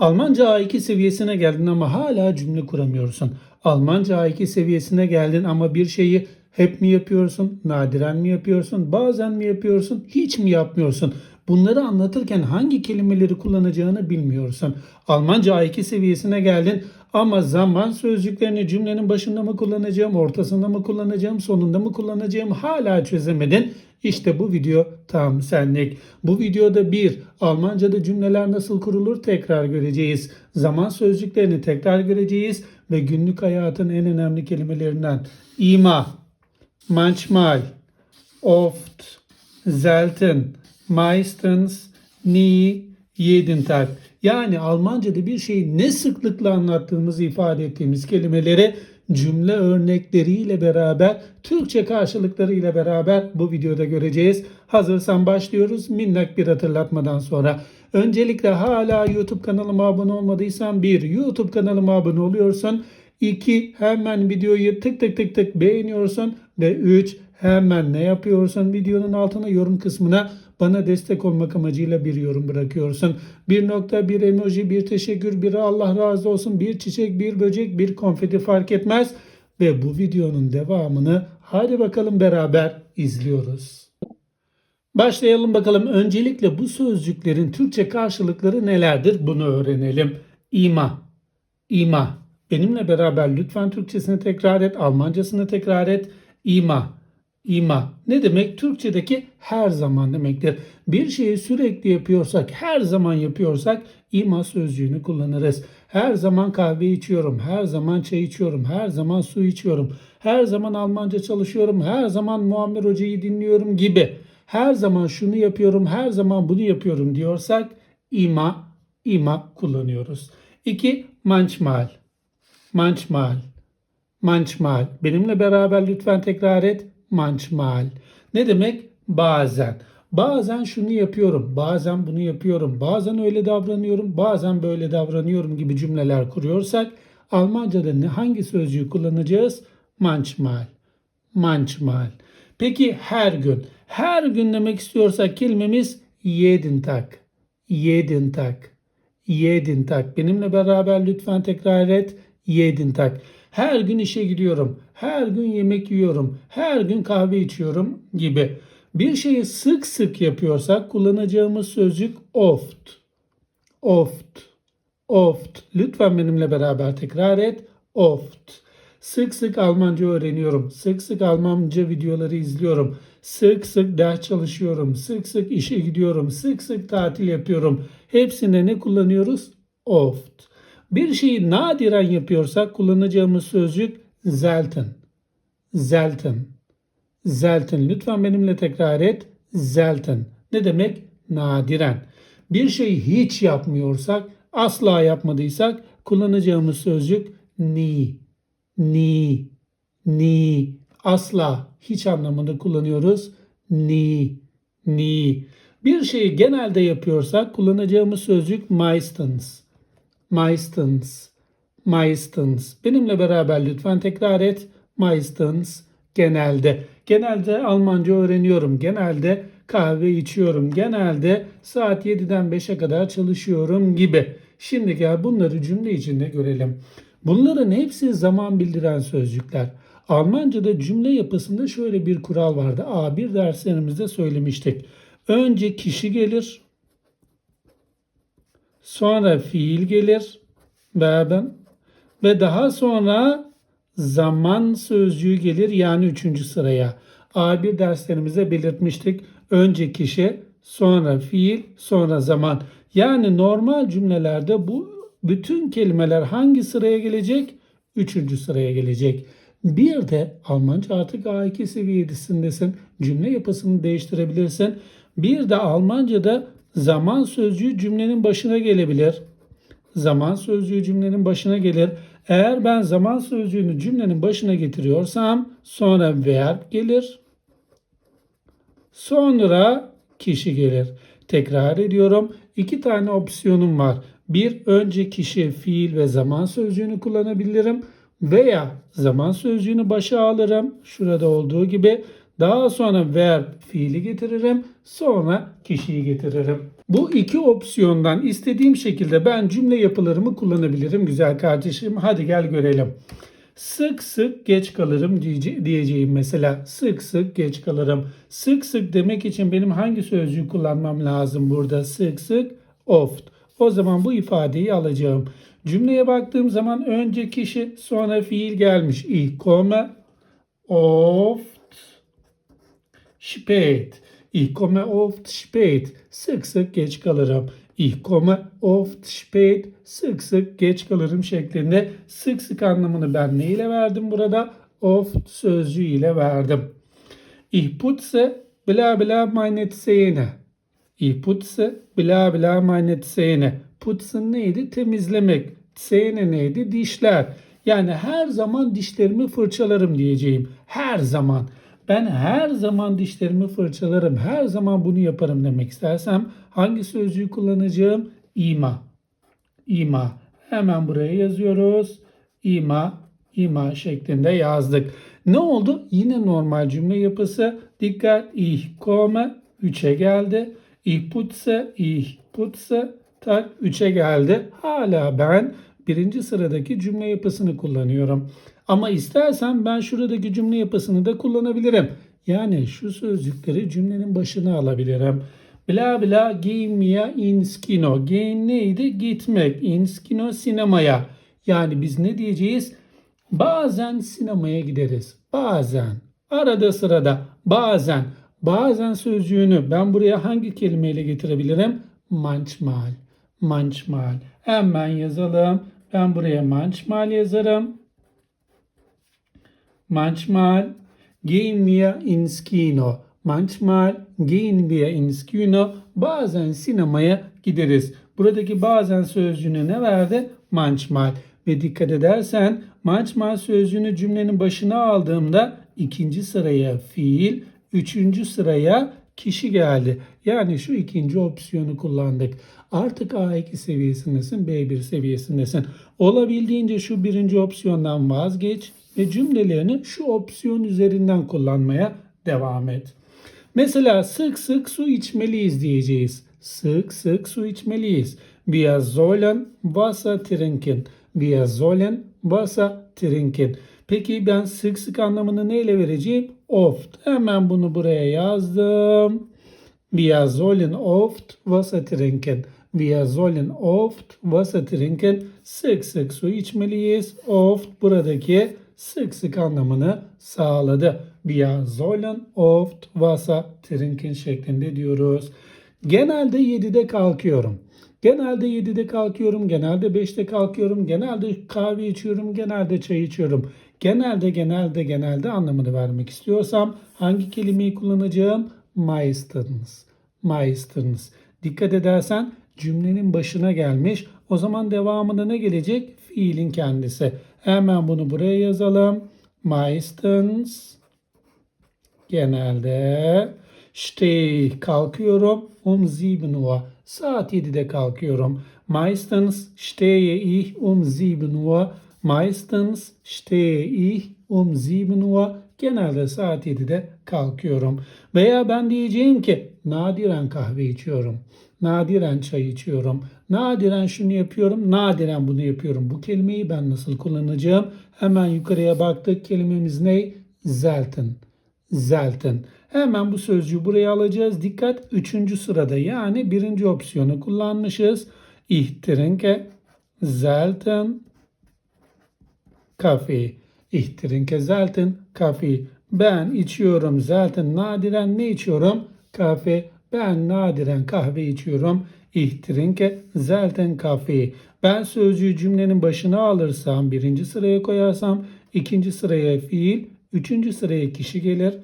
Almanca A2 seviyesine geldin ama hala cümle kuramıyorsun. Almanca A2 seviyesine geldin ama bir şeyi hep mi yapıyorsun, nadiren mi yapıyorsun, bazen mi yapıyorsun, hiç mi yapmıyorsun? Bunları anlatırken hangi kelimeleri kullanacağını bilmiyorsun. Almanca A2 seviyesine geldin ama zaman sözcüklerini cümlenin başında mı kullanacağım, ortasında mı kullanacağım, sonunda mı kullanacağım hala çözemedin. İşte bu video tam senlik. Bu videoda bir Almanca'da cümleler nasıl kurulur tekrar göreceğiz. Zaman sözcüklerini tekrar göreceğiz ve günlük hayatın en önemli kelimelerinden ima, manchmal, oft, selten, meistens, nie, jeden Tag. Yani Almanca'da bir şeyi ne sıklıkla anlattığımızı ifade ettiğimiz kelimeleri cümle örnekleriyle beraber, Türkçe karşılıklarıyla beraber bu videoda göreceğiz. Hazırsan başlıyoruz minnak bir hatırlatmadan sonra. Öncelikle hala YouTube kanalıma abone olmadıysan bir YouTube kanalıma abone oluyorsun. 2. Hemen videoyu tık tık tık tık beğeniyorsun. Ve 3. Hemen ne yapıyorsun? Videonun altına yorum kısmına bana destek olmak amacıyla bir yorum bırakıyorsun. Bir nokta, bir emoji, bir teşekkür, bir Allah razı olsun, bir çiçek, bir böcek, bir konfeti fark etmez. Ve bu videonun devamını hadi bakalım beraber izliyoruz. Başlayalım bakalım. Öncelikle bu sözcüklerin Türkçe karşılıkları nelerdir? Bunu öğrenelim. İma, ima. Benimle beraber lütfen Türkçesini tekrar et, Almancasını tekrar et. İma, ima. Ne demek? Türkçedeki her zaman demektir. Bir şeyi sürekli yapıyorsak, her zaman yapıyorsak ima sözcüğünü kullanırız. Her zaman kahve içiyorum, her zaman çay içiyorum, her zaman su içiyorum, her zaman Almanca çalışıyorum, her zaman Muammer Hoca'yı dinliyorum gibi. Her zaman şunu yapıyorum, her zaman bunu yapıyorum diyorsak ima, ima kullanıyoruz. 2. Manchmal. Manchmal. Manchmal. Benimle beraber lütfen tekrar et. Manchmal. Ne demek? Bazen. Bazen şunu yapıyorum, bazen bunu yapıyorum, bazen öyle davranıyorum, bazen böyle davranıyorum gibi cümleler kuruyorsak Almanca'da ne hangi sözcüğü kullanacağız? Manchmal. Manchmal. Peki her gün. Her gün demek istiyorsak kelimemiz jeden Tag. Jeden Tag. Jeden Tag. Benimle beraber lütfen tekrar et. Jeden Tag. Her gün işe gidiyorum. Her gün yemek yiyorum. Her gün kahve içiyorum gibi. Bir şeyi sık sık yapıyorsak kullanacağımız sözcük oft. Oft. Oft. Lütfen benimle beraber tekrar et. Oft. Sık sık Almanca öğreniyorum. Sık sık Almanca videoları izliyorum. Sık sık ders çalışıyorum. Sık sık işe gidiyorum. Sık sık tatil yapıyorum. Hepsinde ne kullanıyoruz? Oft. Bir şeyi nadiren yapıyorsak kullanacağımız sözcük selten. Selten. Selten. Lütfen benimle tekrar et. Selten. Ne demek? Nadiren. Bir şeyi hiç yapmıyorsak, asla yapmadıysak kullanacağımız sözcük nie. Nie. Nie. Asla, hiç anlamında kullanıyoruz. Nie. Nie. Bir şeyi genelde yapıyorsak kullanacağımız sözcük meistens. Meistens. Meistens. Benimle beraber lütfen tekrar et. Meistens. Genelde. Genelde Almanca öğreniyorum. Genelde kahve içiyorum. Genelde saat 7'den 5'e kadar çalışıyorum gibi. Şimdi gel bunları cümle içinde görelim. Bunların hepsi zaman bildiren sözcükler. Almanca'da cümle yapısında şöyle bir kural vardı. A1 derslerimizde söylemiştik. Önce kişi gelir, sonra fiil gelir, verben ve daha sonra zaman sözcüğü gelir yani üçüncü sıraya. A1 derslerimizde belirtmiştik. Önce kişi, sonra fiil, sonra zaman. Yani normal cümlelerde bu bütün kelimeler hangi sıraya gelecek? Üçüncü sıraya gelecek. Bir de Almanca artık A2 seviyesindesin. Cümle yapısını değiştirebilirsin. Bir de Almanca'da zaman sözcüğü cümlenin başına gelebilir. Zaman sözcüğü cümlenin başına gelir. Eğer ben zaman sözcüğünü cümlenin başına getiriyorsam sonra verb gelir. Sonra kişi gelir. Tekrar ediyorum. İki tane opsiyonum var. Bir, önce kişi, fiil ve zaman sözcüğünü kullanabilirim. Veya zaman sözcüğünü başa alırım. Şurada olduğu gibi. Daha sonra verb fiili getiririm. Sonra kişiyi getiririm. Bu iki opsiyondan istediğim şekilde ben cümle yapılarımı kullanabilirim güzel kardeşim. Hadi gel görelim. Sık sık geç kalırım diyece- diyeceğim mesela. Sık sık geç kalırım. Sık sık demek için benim hangi sözcüğü kullanmam lazım burada? Sık sık oft. O zaman bu ifadeyi alacağım. Cümleye baktığım zaman önce kişi sonra fiil gelmiş. Ich komme oft spät. Ich komme oft spät. Sık sık geç kalırım. Ich komme oft spät. Sık sık geç kalırım şeklinde sık sık anlamını ben ne ile verdim burada? Oft sözcüğü ile verdim. Ich putze bla bla meine Zähne. Ich putze bla bla meine Zähne. Putzen neydi? Temizlemek. Zähne neydi? Dişler. Yani her zaman dişlerimi fırçalarım diyeceğim. Her zaman. Ben her zaman dişlerimi fırçalarım. Her zaman bunu yaparım demek istersem hangi sözcüğü kullanacağım? İma. İma. Hemen buraya yazıyoruz. İma, ima şeklinde yazdık. Ne oldu? Yine normal cümle yapısı. Dikkat. Ich komme 3'e geldi. Ich putze, ich putze tak 3'e geldi. Hala ben birinci sıradaki cümle yapısını kullanıyorum. Ama istersen ben şuradaki cümle yapısını da kullanabilirim. Yani şu sözcükleri cümlenin başına alabilirim. Bla bla giyinmeye ins kino. Giyin neydi? Gitmek. Ins kino sinemaya. Yani biz ne diyeceğiz? Bazen sinemaya gideriz. Bazen. Arada sırada. Bazen. Bazen sözcüğünü ben buraya hangi kelimeyle getirebilirim? Manchmal. Manchmal. Hemen yazalım. Ben buraya manchmal yazarım. Manchmal gehen wir ins Kino. Manchmal. Bazen sinemaya gideriz. Buradaki bazen sözcüğüne ne verdi? Manchmal. Ve dikkat edersen manchmal sözcüğünü cümlenin başına aldığımda ikinci sıraya fiil, üçüncü sıraya kişi geldi. Yani şu ikinci opsiyonu kullandık. Artık A2 seviyesindesin, B1 seviyesindesin. Olabildiğince şu birinci opsiyondan vazgeç ve cümlelerini şu opsiyon üzerinden kullanmaya devam et. Mesela sık sık su içmeliyiz diyeceğiz. Sık sık su içmeliyiz. Wir sollen Wasser trinken. Wir sollen Wasser trinken. Peki ben sık sık anlamını neyle vereceğim? Oft. Hemen bunu buraya yazdım. Wir sollen oft Wasser trinken. Wir sollen oft Wasser trinken. Sık sık su içmeliyiz. Oft buradaki sık sık anlamını sağladı. Wir sollen oft Wasser trinken şeklinde diyoruz. Genelde 7'de kalkıyorum. Genelde 7'de kalkıyorum, genelde 5'te kalkıyorum, genelde kahve içiyorum, genelde çay içiyorum. Genelde genelde genelde anlamını vermek istiyorsam hangi kelimeyi kullanacağım? Meistens. Meistens. Dikkat edersen cümlenin başına gelmiş. O zaman devamında ne gelecek? Fiilin kendisi. Hemen bunu buraya yazalım. Meistens genelde stehe kalkıyorum um 7 Uhr. Saat 7'de kalkıyorum. Meistens stehe ich um 7 Uhr. Meistens stehe ich um 7 Uhr. Genelde saat 7'de kalkıyorum. Veya ben diyeceğim ki nadiren kahve içiyorum. Nadiren çay içiyorum. Nadiren şunu yapıyorum. Nadiren bunu yapıyorum. Bu kelimeyi ben nasıl kullanacağım? Hemen yukarıya baktık. Kelimemiz ne? Selten. Selten. Hemen bu sözcüğü buraya alacağız. Dikkat üçüncü sırada yani birinci opsiyonu kullanmışız. Ich trinke Ich trinke selten Kaffee. Ben içiyorum zaten nadiren ne içiyorum? Kahve. Ben nadiren kahve içiyorum. Ich trinke selten Kaffee. Ben sözcüğü cümlenin başına alırsam, birinci sıraya koyarsam, ikinci sıraya fiil, üçüncü sıraya kişi gelir.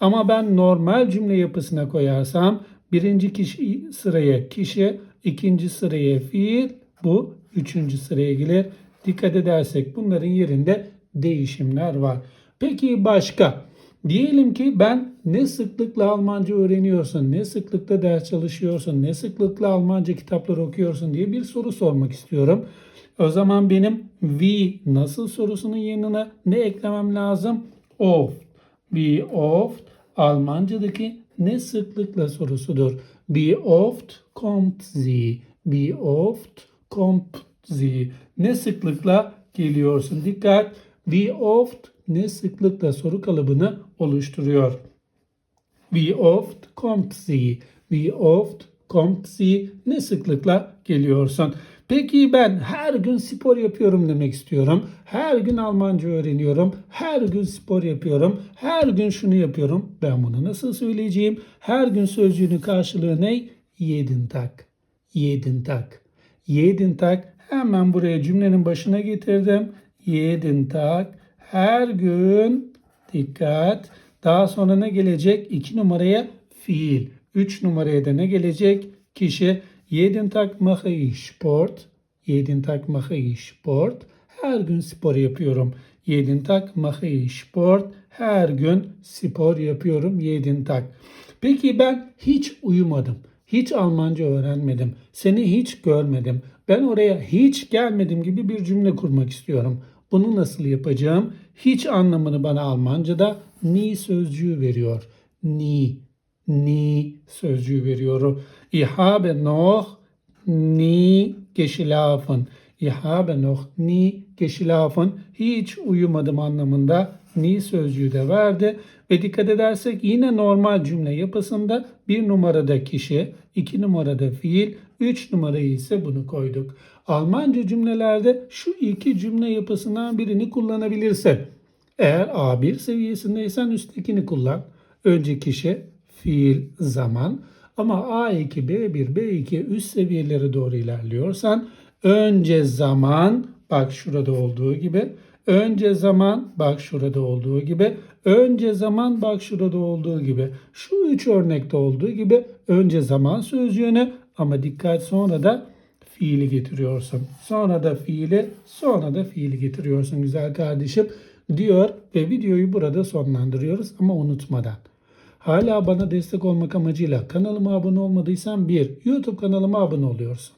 Ama ben normal cümle yapısına koyarsam, birinci kişi sıraya kişi, ikinci sıraya fiil, bu üçüncü sıraya gelir. Dikkat edersek bunların yerinde değişimler var. Peki başka? Diyelim ki ben ne sıklıkla Almanca öğreniyorsun, ne sıklıkla ders çalışıyorsun, ne sıklıkla Almanca kitaplar okuyorsun diye bir soru sormak istiyorum. O zaman benim wie nasıl sorusunun yanına ne eklemem lazım? Oft. Wie oft Almancadaki ne sıklıkla sorusudur. Wie oft kommt sie? Wie oft kommt sie? Ne sıklıkla geliyorsun? Dikkat. Wie oft ne sıklıkla soru kalıbını oluşturuyor. Wie oft kommt sie? Wie oft kommt sie? Ne sıklıkla geliyorsun? Peki ben her gün spor yapıyorum demek istiyorum. Her gün Almanca öğreniyorum. Her gün spor yapıyorum. Her gün şunu yapıyorum. Ben bunu nasıl söyleyeceğim? Her gün sözcüğünün karşılığı ne? Jeden Tag. Jeden Tag. Jeden Tag. Hemen buraya cümlenin başına getirdim. Jeden Tag. Her gün dikkat. Daha sonra ne gelecek? 2 numaraya fiil. 3 numaraya da ne gelecek? Kişi. Jeden Tag mache ich Sport. Jeden Tag mache ich Sport. Her gün spor yapıyorum. Jeden Tag mache ich Sport. Her gün spor yapıyorum. Jeden Tag. Peki ben hiç uyumadım. Hiç Almanca öğrenmedim. Seni hiç görmedim. Ben oraya hiç gelmedim gibi bir cümle kurmak istiyorum. Bunu nasıl yapacağım? Hiç anlamını bana Almanca'da ni sözcüğü veriyor. Ni, ni sözcüğü veriyor. Ich habe noch nie geschlafen. Ich habe noch nie geschlafen. Hiç uyumadım anlamında ni sözcüğü de verdi. Ve dikkat edersek yine normal cümle yapısında bir numarada kişi, iki numarada fiil, üç numarayı ise bunu koyduk. Almanca cümlelerde şu iki cümle yapısından birini kullanabilirsin. Eğer A1 seviyesindeysen üsttekini kullan. Önce kişi, fiil, zaman. Ama A2, B1, B2 üst seviyelere doğru ilerliyorsan önce zaman, bak şurada olduğu gibi. Önce zaman, bak şurada olduğu gibi. Önce zaman, bak şurada olduğu gibi. Şu üç örnekte olduğu gibi önce zaman sözcüğüne ama dikkat sonra da fiili getiriyorsun. Sonra da fiili, sonra da fiili getiriyorsun güzel kardeşim diyor ve videoyu burada sonlandırıyoruz ama unutmadan. Hala bana destek olmak amacıyla kanalıma abone olmadıysan bir YouTube kanalıma abone oluyorsun.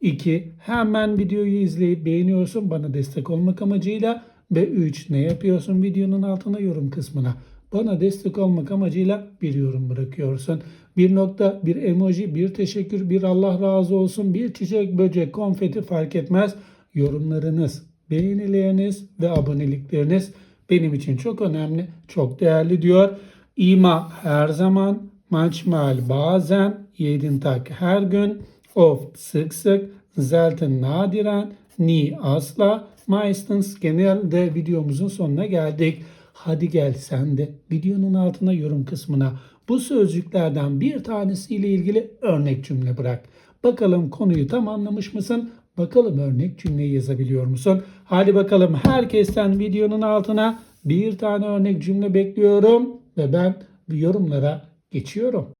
2. Hemen videoyu izleyip beğeniyorsun bana destek olmak amacıyla. Ve 3. Ne yapıyorsun videonun altına yorum kısmına. Bana destek olmak amacıyla bir yorum bırakıyorsun. Bir nokta, bir emoji, bir teşekkür, bir Allah razı olsun, bir çiçek, böcek, konfeti fark etmez. Yorumlarınız, beğenileriniz ve abonelikleriniz benim için çok önemli, çok değerli diyor. İma her zaman, manchmal bazen, jeden Tag her gün, oft sık sık, selten nadiren, nie asla, meistens genelde videomuzun sonuna geldik. Hadi gel sen de videonun altına yorum kısmına bu sözcüklerden bir tanesiyle ilgili örnek cümle bırak. Bakalım konuyu tam anlamış mısın? Bakalım örnek cümleyi yazabiliyor musun? Hadi bakalım herkesten videonun altına bir tane örnek cümle bekliyorum ve ben yorumlara geçiyorum.